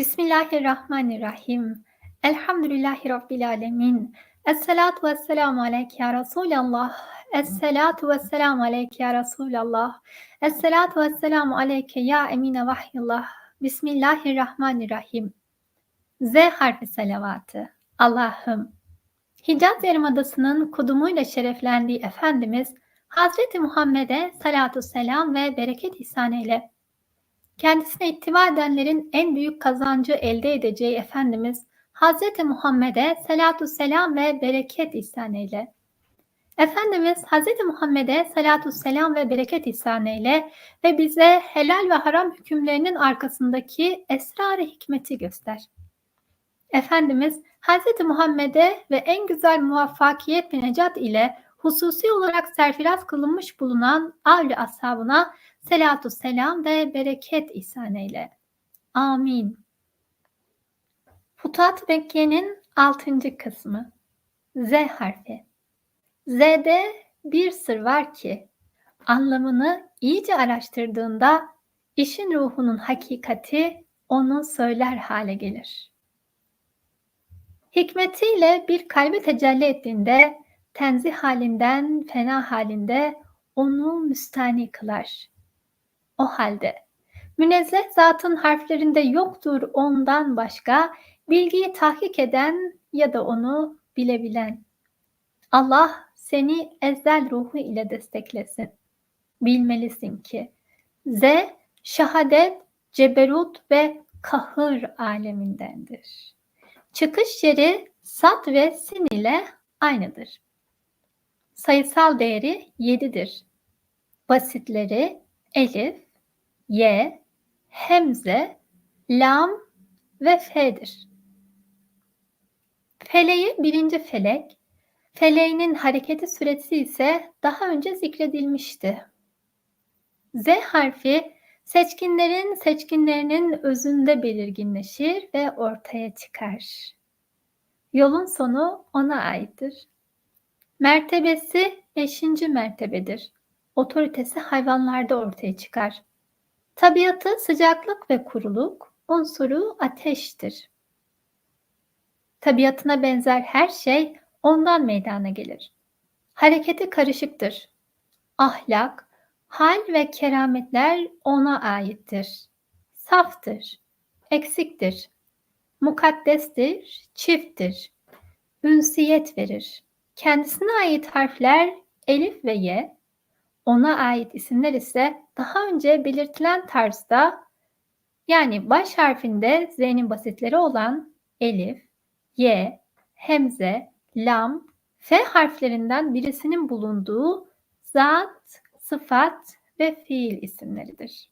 Bismillahirrahmanirrahim. Elhamdülillahi Rabbil alemin. Esselatu vesselamu aleyke ya Resulallah. Esselatu vesselamu aleyke ya Resulallah. Esselatu vesselamu aleyke ya emine vahyillah. Bismillahirrahmanirrahim. Z harfi salavatı. Allah'ım. Hicaz Yarımadası'nın kudumuyla şereflendiği Efendimiz Hazreti Muhammed'e salatu selam ve bereket ihsan eyle. Kendisine ittiba edenlerin en büyük kazancı elde edeceği Efendimiz Hazreti Muhammed'e salatu selam ve bereket ihsan eyle. Efendimiz Hazreti Muhammed'e salatu selam ve bereket ihsan eyle ve bize helal ve haram hükümlerinin arkasındaki esrar-ı hikmeti göster. Efendimiz Hazreti Muhammed'e ve en güzel muvaffakiyet ve necat ile hususi olarak serfiraz kılınmış bulunan avli ashabına selatu selam ve bereket ihsan eyle. Amin. Futat Mekke'nin 6. kısmı Z harfi. Z'de bir sır var ki anlamını iyice araştırdığında işin ruhunun hakikati onu söyler hale gelir. Hikmetiyle bir kalbe tecelli ettiğinde tenzih halinden fena halinde onu müstani kılar. O halde münezzeh zatın harflerinde yoktur ondan başka bilgiyi tahkik eden ya da onu bilebilen. Allah seni ezzel ruhu ile desteklesin. Bilmelisin ki Z şahadet, ceberut ve kahır alemindendir. Çıkış yeri sat ve sin ile aynıdır. Sayısal değeri 7'dir. Basitleri elif, y, hemze, lam ve f'dir. Feleği birinci felek, feleğinin hareketi süresi ise daha önce zikredilmişti. Z harfi seçkinlerin seçkinlerinin özünde belirginleşir ve ortaya çıkar. Yolun sonu ona aittir. Mertebesi beşinci mertebedir. Otoritesi hayvanlarda ortaya çıkar. Tabiatı sıcaklık ve kuruluk, unsuru ateştir. Tabiatına benzer her şey ondan meydana gelir. Hareketi karışıktır. Ahlak, hal ve kerametler ona aittir. Saftır, eksiktir, mukaddestir, çifttir, ünsiyet verir. Kendisine ait harfler elif ve y, ona ait isimler ise daha önce belirtilen tarzda yani baş harfinde z'nin basitleri olan elif, y, hemze, lam, f harflerinden birisinin bulunduğu zat, sıfat ve fiil isimleridir.